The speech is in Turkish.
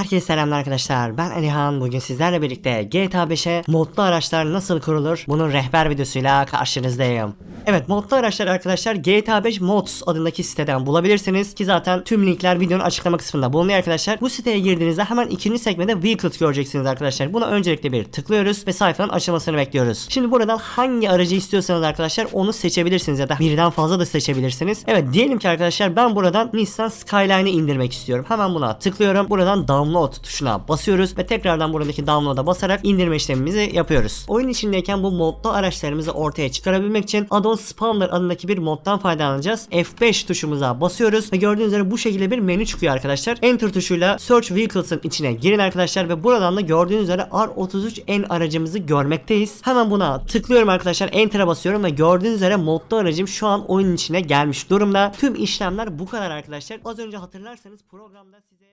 Herkese selamlar arkadaşlar. Ben Alihan. Bugün sizlerle birlikte GTA 5'e modlu araçlar nasıl kurulur? Bunun rehber videosuyla karşınızdayım. Evet modlu araçlar arkadaşlar GTA 5 Mods adındaki siteden bulabilirsiniz ki zaten tüm linkler videonun açıklama kısmında bulunuyor arkadaşlar. Bu siteye girdiğinizde hemen ikinci sekmede Vehicles göreceksiniz arkadaşlar. Buna öncelikle bir tıklıyoruz ve sayfanın açılmasını bekliyoruz. Şimdi buradan hangi aracı istiyorsanız arkadaşlar onu seçebilirsiniz ya da birden fazla da seçebilirsiniz. Evet diyelim ki arkadaşlar ben buradan Nissan Skyline'ı indirmek istiyorum. Hemen buna tıklıyorum. Buradan download tuşuna basıyoruz ve tekrardan buradaki download'a basarak indirme işlemimizi yapıyoruz. Oyun içindeyken bu modlu araçlarımızı ortaya çıkarabilmek için Addon Spawner adındaki bir moddan faydalanacağız. F5 tuşumuza basıyoruz ve gördüğünüz üzere bu şekilde bir menü çıkıyor arkadaşlar. Enter tuşuyla Search Vehicles'ın içine girin arkadaşlar ve buradan da gördüğünüz üzere R33N aracımızı görmekteyiz. Hemen buna tıklıyorum arkadaşlar. Enter'a basıyorum ve gördüğünüz üzere modlu aracım şu an oyunun içine gelmiş durumda. Tüm işlemler bu kadar arkadaşlar. Az önce hatırlarsanız programda size